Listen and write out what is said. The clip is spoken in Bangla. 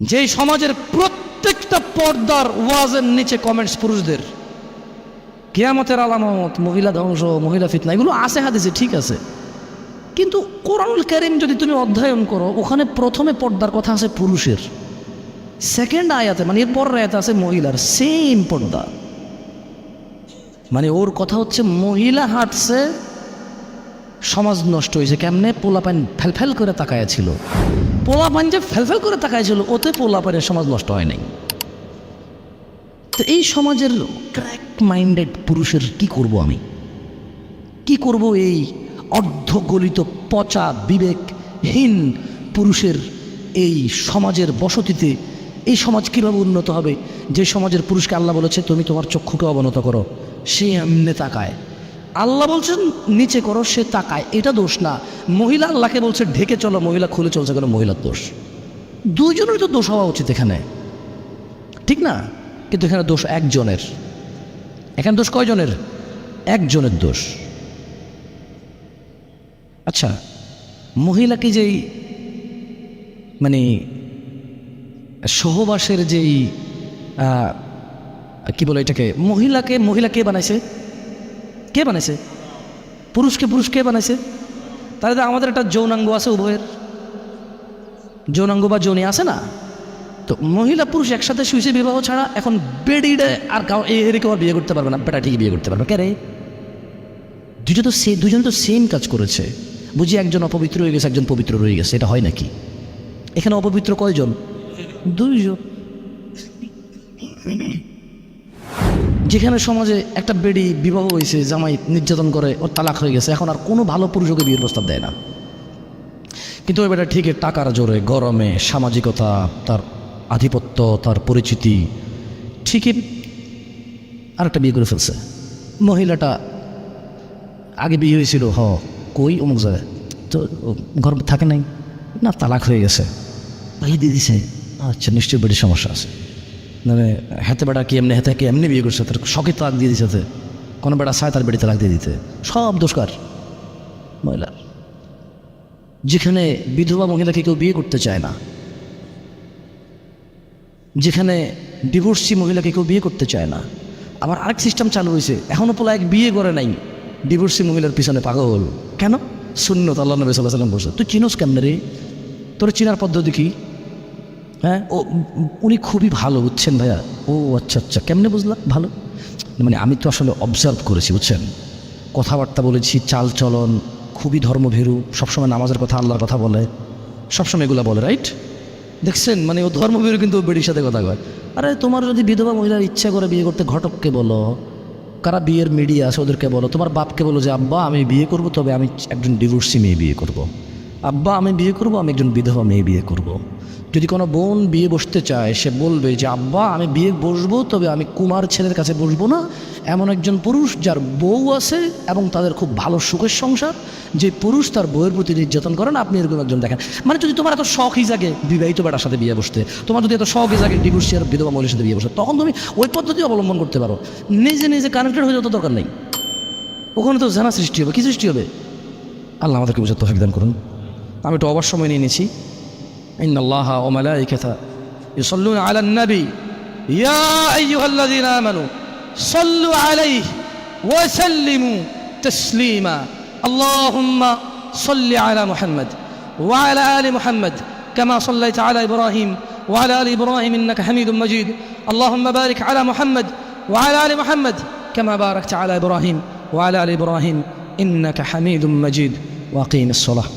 যেই সমাজের প্রত্যেকটা পর্দার ওয়াজের নিচে কমেন্টস পুরুষদের। কেয়ামতের আলামত, মহিলা ধ্বংস, মহিলা ফিতনা, এগুলো আছে হাদিসে, ঠিক আছে। কিন্তু কোরআনুল কারিম যদি তুমি অধ্যয়ন করো, ওখানে প্রথমে পর্দার কথা আছে পুরুষের। সেকেন্ড আয়াতে মানে এর পরের আয়াতে আছে মহিলার সেম পর্দা। মানে ওর কথা হচ্ছে, মহিলা হাঁটছে, সমাজ নষ্ট হয়েছে, কেমনে? পোলাপান ফেলফেল করে তাকায়া ছিল। পোলাপান যে ফেলফেল করে তাকায়া ছিল ওতে পোলাপানের সমাজ নষ্ট হয় নাই। তো এই সমাজের ক্র্যাক মাইন্ডেড পুরুষের কি করব আমি? কি করব এই অর্ধগলিত, পচা, বিবেকহীন পুরুষের এই সমাজের বসতিতে? এই সমাজ কীভাবে উন্নত হবে? যে সমাজের পুরুষকে আল্লাহ বলেছে, তুমি তোমার চক্ষুকে অবনত করো। সে এমনি তাকায়। আল্লাহ বলছেন, নিচে করো, সে তাকায়। এটা দোষ না। মহিলা আল্লাহকে বলছে, ঢেকে চলো, মহিলা খুলে চলছে কেন? মহিলার দোষ। দুইজনেরই তো দোষ হওয়া উচিত এখানে। ঠিক না? কিন্তু এখানে দোষ একজনের। এখানে দোষ কয়জনের? একজনের দোষ। আচ্ছা মহিলাকে যেই মানে সহবাসের যেই কি বলে এটাকে? মহিলাকে, মহিলা কে বানাইছে? কে বানাইছে? পুরুষকে পুরুষ কে বানাইছে? তাহলে তো আমাদের একটা যৌনাঙ্গ আছে উভয়ের। যৌনাঙ্গ বা যৌনি আছে না? তো মহিলা পুরুষ একসাথে শুয়েছে বিবাহ ছাড়া এখন বেডিডে আর কাউ এর কেউ আর বিয়ে করতে পারবে না। বেটা ঠিকই বিয়ে করতে পারবে। কে রে? দুজন তো সে দুজন তো সেম কাজ করেছে। বুঝি একজন অপবিত্র হয়ে গেছে, একজন পবিত্র রয়ে গেছে। এটা হয় নাকি? এখানে অপবিত্র কয়জন? দুইজন। যেখানে সমাজে একটা বেডি বিবাহ হয়েছে জামাই নির্যাতন করে ওর তালাক হয়ে গেছে, এখন আর কোনো ভালো পুরুষকে বিয়ের প্রস্তাব দেয় না। কিন্তু ওই বেটা ঠিকই টাকার জোরে, গরমে, সামাজিকতা, তার আধিপত্য, তার পরিচিতি, ঠিকই আরেকটা বিয়ে করে ফেলছে। মহিলাটা আগে বিয়ে হয়েছিল, হ, কই অমুক জায়গায়? তো ঘর থাকে নাই। না, তালাক হয়ে গেছে। ভাই দিয়ে দিছে। আচ্ছা নিশ্চয়ই বেটির সমস্যা আছে। মানে হাতে বেড়া কি এমনি হাতে কি এমনি বিয়ে করছে? তার শখে তালাক দিয়ে হাতে কোনো বেড়া চায় তার বেটি তালাক দিয়ে দিতে। সব দোষকার মহিলার। যেখানে বিধবা মহিলাকে কেউ বিয়ে করতে চায় না, যেখানে ডিভোর্সি মহিলাকে কেউ বিয়ে করতে চায় না, আবার আরেক সিস্টেম চালু হয়েছে এখনও পোলা এক বিয়ে করে নাই ডিভোর্সি মহিলার পিছনে পাগল কেন? শূন্য আল্লাহ নবী সাল্লাহ সাল্লাম বসে তুই চিনোস কেমনে রে? তোর চিনার পদ্ধতি কি? হ্যাঁ? ও, উনি খুবই ভালো, বুঝছেন ভাইয়া? ও আচ্ছা আচ্ছা কেমনে বুঝলাম? ভালো? মানে আমি তো আসলে অবজার্ভ করেছি, বুঝছেন? কথাবার্তা বলেছি চাল চলন খুবই ধর্মভীরু, সবসময় নামাজের কথা আল্লাহর কথা বলে, সবসময় এগুলো বলে রাইট দেখছেন? মানে ও ধর্মভীরু, কিন্তু বেডির সাথে কথা কয়। আরে, তোমার যদি বিধবা মহিলার ইচ্ছা করে বিয়ে করতে ঘটককে বলো, কারা বিয়ের মিডিয়া আছে ওদেরকে বলো, তোমার বাপকে বলো যে, আব্বা, আমি বিয়ে করব, তবে আমি একজন ডিভোর্সি মেয়ে বিয়ে করব। আব্বা, আমি বিয়ে করব, আমি একজন বিধবা মেয়ে বিয়ে করব। যদি কোনো বোন বিয়ে বসতে চায়, সে বলবে যে, আব্বা, আমি বিয়ে বসবো, তবে আমি কুমার ছেলের কাছে বসবো না। এমন একজন পুরুষ যার বউ আছে এবং তাদের খুব ভালো সুখের সংসার, যে পুরুষ তার বউয়ের প্রতি নির্যাতন করেন আপনি এরকম একজন দেখেন। মানে যদি তোমার এত শখই জাগে বিবাহিত বেটার সাথে বিয়ে বসতে, তোমার যদি এত শখই জাগে ডিভোর্সি আর বিধবা মহিলার সাথে বিয়ে বসতে, তখন তুমি ওই পদ্ধতি অবলম্বন করতে পারো। নিজে নিজে কানেক্টেড হয়ে যাওয়ার তো দরকার নেই। ওখানে তো জানা সৃষ্টি হবে, কী সৃষ্টি হবে? আল্লাহ আমাদেরকে বুঝে তফিক দান করুন। আমি একটু অবার সময় নিয়ে নিয়েছি إن الله وملائكته يصلون على النبي يا أيها الذين آمنوا صلوا عليه وسلموا تسليما اللهم صل على محمد وعلى آل محمد كما صليت على إبراهيم وعلى آل إبراهيم إنك حميد مجيد اللهم بارك على محمد وعلى آل محمد كما باركت على إبراهيم وعلى آل إبراهيم إنك حميد مجيد وأقيم الصلاة